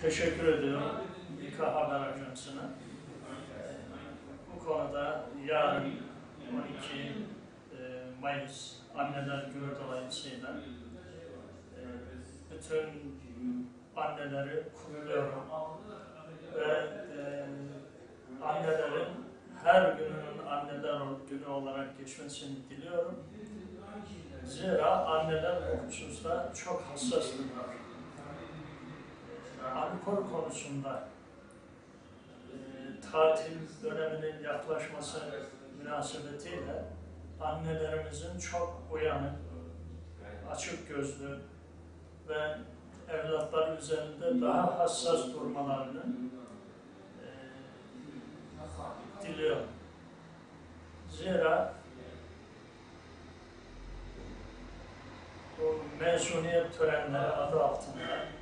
teşekkür ediyorum İK Haber Ajansı'na. Bu konuda yarın 12 e, Mayıs Anneler Günü dolayısıyla e, bütün anneleri kutluyorum ve e, annelerin her gününün anneler günü olarak geçmesini diliyorum. Zira anneler bu hususta çok hassasdırlar. Alkol konusunda e, tatil döneminin yaklaşması münasebetiyle annelerimizin çok uyanık, açık gözlü ve evlatları üzerinde daha hassas durmalarını e, diliyorum. Zira bu mezuniyet törenleri adı altında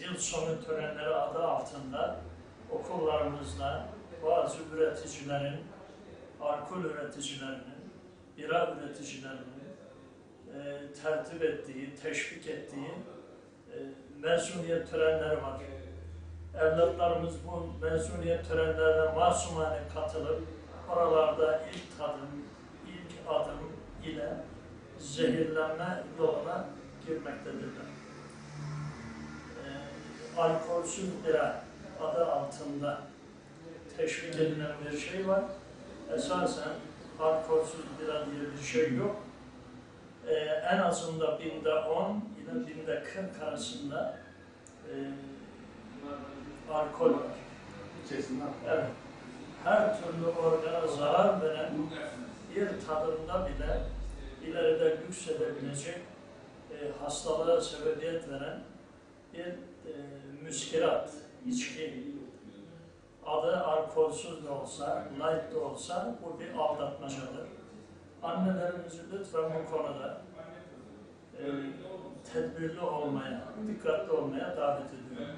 yıl sonu törenleri adı altında okullarımızda bazı üreticilerin, alkol üreticilerinin, bira üreticilerinin e, tertip ettiği, teşvik ettiği e, mezuniyet törenleri var. Evlatlarımız bu mezuniyet törenlerine masumane katılıp oralarda ilk tadım, ilk adım ile zehirlenme yoluna girmektedirler. Alkolsüz bira adı altında teşvik edilen bir şey var. Esasen alkolsüz bira diye bir şey yok. Ee, en azında binde 10 ile binde 40 arasında e, alkol var. İçerisinde Evet. Her türlü organa zarar veren bir tadında bile ileride yüksedebilecek e, hastalığa sebebiyet veren bir e, müskirat, içki. Adı alkolsüz de olsa, light de olsa bu bir aldatmacadır. Annelerimizi lütfen bu konuda e, tedbirli olmaya, dikkatli olmaya davet ediyorum.